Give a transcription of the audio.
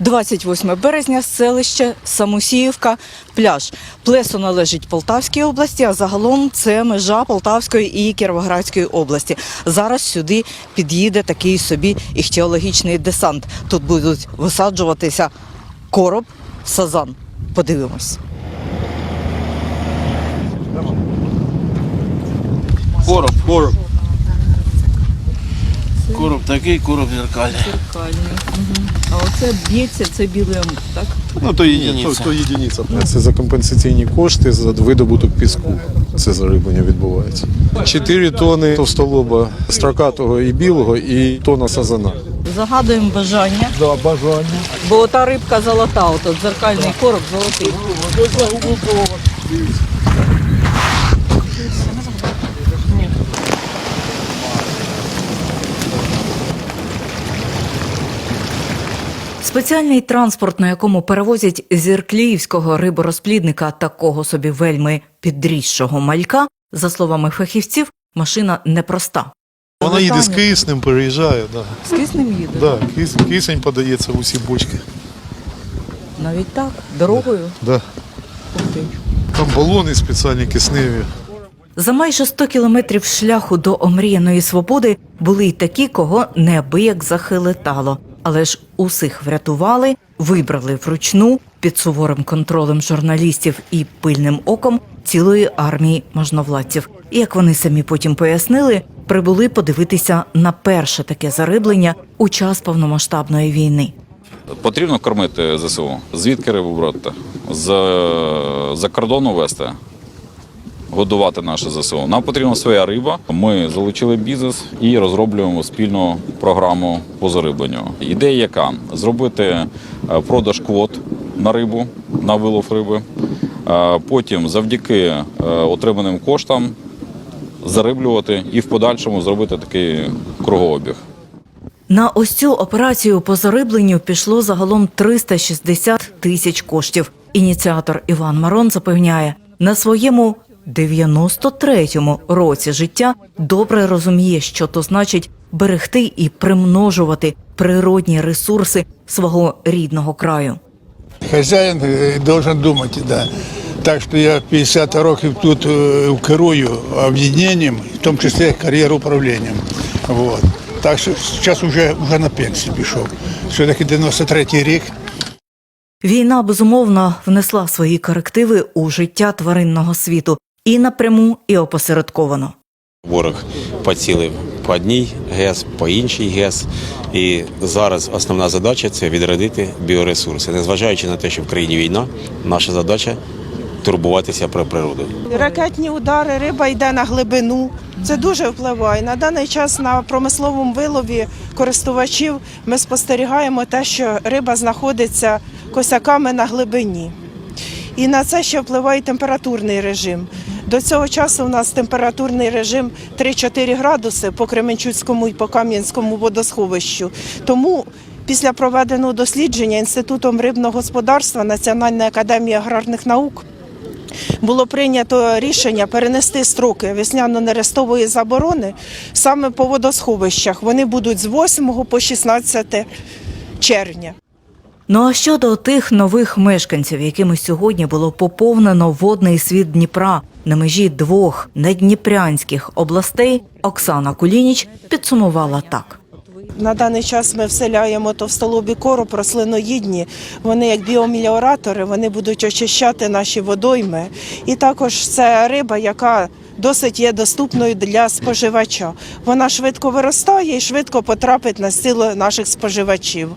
28 березня, селище Самусіївка, пляж. Плесо належить Полтавській області, а загалом це межа Полтавської і Кіровоградської області. Зараз сюди під'їде такий собі іхтіологічний десант. Тут будуть висаджуватися короб, сазан. Подивимось. Короб, короб. Короб такий, короб зеркальний. Зеркальний. А оце б'ється, це білий амур, так? Ну, то, єдиниця. То, то єдиниця. Це за компенсаційні кошти за видобуток піску. Це зариблення відбувається. 4 тони товстолоба строкатого і білого, і тона сазана. Загадуємо бажання, Да, бажання. бо ота рибка золота, ото дзеркальний короб золотий. Спеціальний транспорт, на якому перевозять зіркліївського риборозплідника такого собі вельми підрісшого малька, за словами фахівців, машина непроста. Вона їде з киснем, переїжджає. Да. З киснем їде. Да, кис, кисень подається в усі бочки. Навіть так, дорогою. Да. Ти. Там балони спеціальні кисневі. За майже 100 кілометрів шляху до омріяної свободи були й такі, кого неабияк захилитало. Але ж усіх врятували, вибрали вручну під суворим контролем журналістів і пильним оком цілої армії можновладців. І як вони самі потім пояснили, прибули подивитися на перше таке зариблення у час повномасштабної війни. Потрібно кормити ЗСУ. Звідки рибу брати? З за кордону вести, годувати наше ЗСУ. Нам потрібна своя риба. Ми залучили бізнес і розроблюємо спільну програму по зарибленню. Ідея яка? Зробити е, продаж квот на рибу, на вилов риби. Е, Потім завдяки е, отриманим коштам зариблювати і в подальшому зробити такий кругообіг. На ось цю операцію по зарибленню пішло загалом 360 тисяч коштів. Ініціатор Іван Марон запевняє, на своєму 93-му році життя добре розуміє, що то значить берегти і примножувати природні ресурси свого рідного краю. Хазяїн е, должен думати, да. Так що я 50 років тут е, керую об'єднанням, в тому числі кар'єру управлінням. Вот. Так що зараз вже, вже на пенсію пішов. Все-таки 93-й рік. Війна безумовно внесла свої корективи у життя тваринного світу і напряму, і опосередковано. Ворог поцілив по одній ГЕС, по іншій ГЕС. І зараз основна задача це відродити біоресурси. Незважаючи на те, що в країні війна, наша задача турбуватися про природу. Ракетні удари, риба йде на глибину. Це дуже впливає. На даний час на промисловому вилові користувачів ми спостерігаємо те, що риба знаходиться косяками на глибині. І на це ще впливає температурний режим. До цього часу у нас температурний режим 3-4 градуси по Кременчуцькому і по Кам'янському водосховищу. Тому після проведеного дослідження Інститутом рибного господарства Національної академії аграрних наук було прийнято рішення перенести строки весняно-нерестової заборони саме по водосховищах. Вони будуть з 8 по 16 червня. Ну а щодо тих нових мешканців, якими сьогодні було поповнено водний світ Дніпра на межі двох недніпрянських областей, Оксана Кулініч підсумувала так. На даний час ми вселяємо товстолобі короб, рослиноїдні. Вони як біомеліоратори, вони будуть очищати наші водойми. І також це риба, яка досить є доступною для споживача. Вона швидко виростає і швидко потрапить на стіл наших споживачів.